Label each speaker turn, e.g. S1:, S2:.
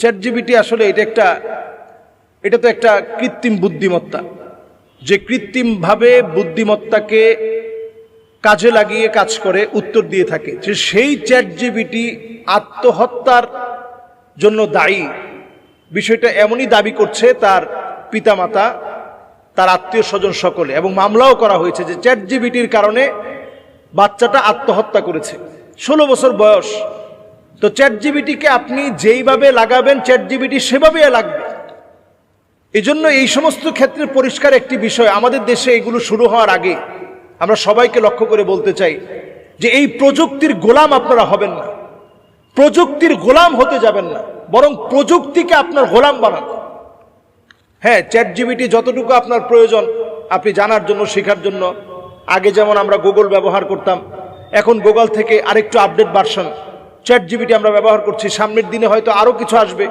S1: Chat GPT আসলে এটা একটা, এটা তো একটা কৃত্রিম বুদ্ধিমত্তা। যে কৃত্রিমভাবে বুদ্ধিমত্তাকে কাজে লাগিয়ে কাজ করে, উত্তর দিয়ে থাকে। যে সেই চ্যাট জিবিটি আত্মহত্যার জন্য দায়ী। বিষয়টা এমনই দাবি করছে তার পিতামাতা, তার আত্মীয় স্বজন সকলে, এবং মামলাও করা হয়েছে যে চ্যাট জিবিটির কারণে বাচ্চাটা আত্মহত্যা করেছে। ষোলো বছর বয়স তো চ্যাট জিবিটিকে আপনি যেইভাবে লাগাবেন চ্যাট জিবিটি সেভাবে লাগবে। এজন্য এই সমস্ত ক্ষেত্রে পরিষ্কার একটি বিষয়, আমাদের দেশে এগুলো শুরু হওয়ার আগে আমরা সবাইকে লক্ষ্য করে বলতে চাই যে এই প্রযুক্তির গোলাম আপনারা হবেন না। প্রযুক্তির গোলাম হতে যাবেন না, বরং প্রযুক্তিকে আপনার গোলাম বানান। হ্যাঁ চ্যাট জিবিটি যতটুকু আপনার প্রয়োজন, আপনি জানার জন্য, শেখার জন্য। আগে যেমন আমরা গুগল ব্যবহার করতাম, এখন গুগল থেকে আরেকটু আপডেট ভার্সন চ্যাট জিবিটি আমরা ব্যবহার করছি সামনের দিনে হয়তো আরও কিছু আসবে।